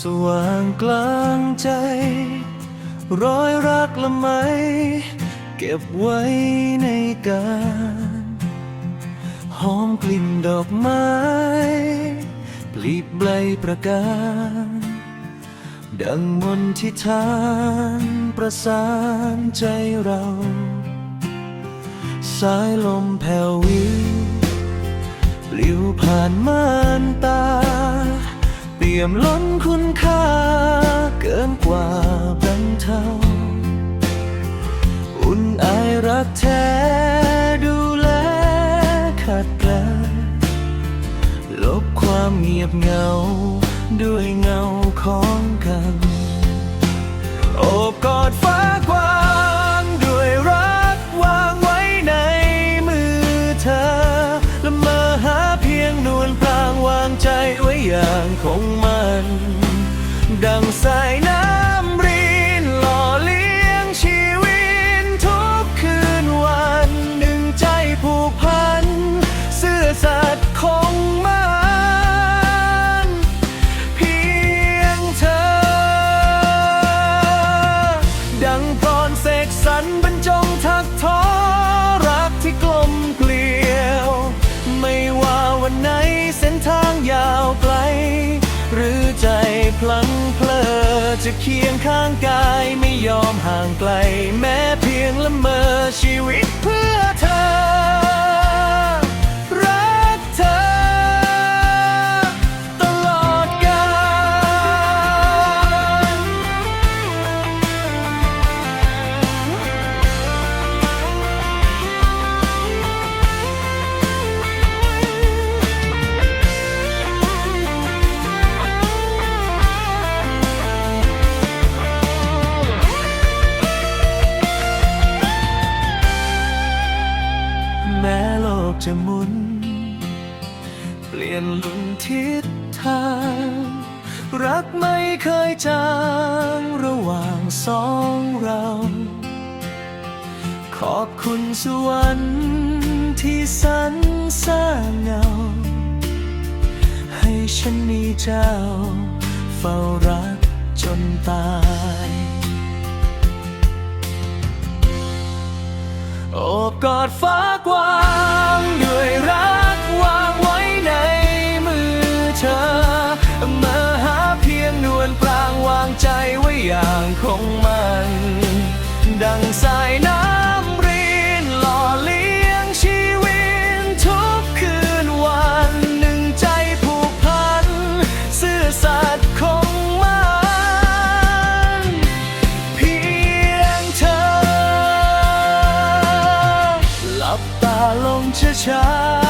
สว่างกลางใจ รอยรักละไม เก็บไว้ในกาหอมกลิ่นดอกไม้ปลีบใบประกาศดังมนที่ทานประสานใจเรา สายลมแผ่ววิวปลิวผ่านม่านตา เปี่ยมล้นคุณค่า เกินกว่าบรรเทาอุ่นไอรักแท้ดูแลขัดแกลลบความเงียบเหงา ด้วยเงาของกันโอบกอดฟ้ากว้างด้วยรักวางไว้ในมือเธอ และมาหาเพียงนวลพรางวางใจไว้อย่างคง ดังสายน้ำ จะเคียงข้างกายไม่ยอมห่างไกล แม้เพียงละเมอชีวิตเพื่อ ปลี่ยนลุนทิศทาง รักไม่เคยจางระหว่างสองเรา ขอบคุณสวรรค์ที่สรรสร้างเงา ให้ฉันมีเจ้า เฝ้ารักจนตายโอบกอดฟ้ากว้าง อย่างคงมัน ดังสายน้ำรินหล่อเลี้ยงชีวิตทุกคืนวันหนึ่งใจผูกพัน ซื่อสัตย์คงมัน เพียงเธอ หลับตาลงช้าๆ